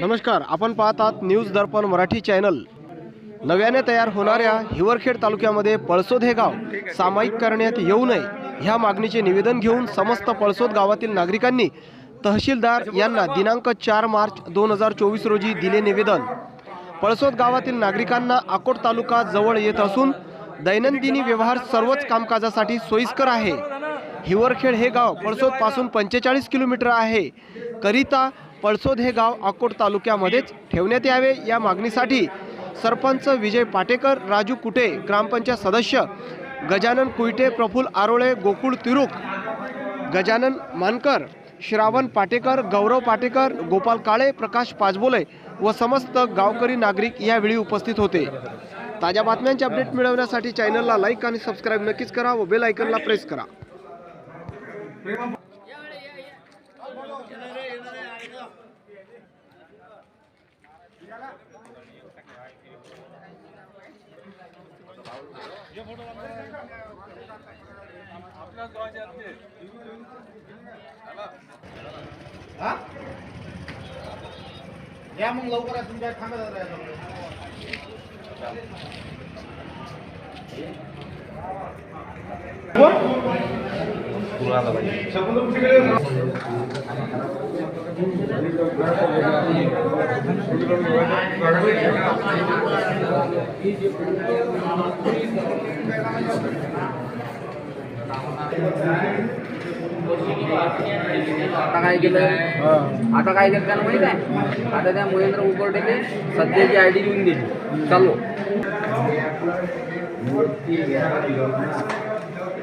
नमस्कार आपण पाहतात न्यूज दर्पण मराठी चॅनल. नव्याने तयार होणाऱ्या हिवरखेड तालुक्यामध्ये पळसोद हे गाव सामायिक करण्यात येऊ नये ह्या मागणीचे निवेदन घेऊन समस्त पळसोद गावातील नागरिकांनी तहसीलदार यांना दिनांक चार मार्च दोन हजार चोवीस रोजी दिले निवेदन. पळसोद गावातील नागरिकांना अकोट तालुका जवळ येत असून दैनंदिनी व्यवहार सर्वच कामकाजासाठी सोयीस्कर आहे. हिवरखेड हे गाव पळसोदपासून पंचेचाळीस किलोमीटर आहे. करिता पळसोद हे गाव अकोट तालुक्यामध्येच ठेवण्यात यावे या मागणीसाठी सरपंच विजय पाटेकर राजू कुटे ग्रामपंचायत सदस्य गजानन कुईटे प्रफुल आरोळे गोकुळ तिरुक गजानन मानकर श्रावण पाटेकर गौरव पाटेकर गोपाल काळे प्रकाश पाचबोले व समस्त गावकरी नागरिक यावेळी उपस्थित होते. ताज्या बातम्यांचे अपडेट मिळवण्यासाठी चॅनलला लाईक आणि सबस्क्राईब नक्कीच करा व बेल आयकनला प्रेस करा. या मग लवकर तुमच्या थांबत आता काय केलं? आता काय केलं त्याला माहीत आहे? आता त्या महेंद्र उकरटेने सध्याची आय डी घेऊन दिली. चालू.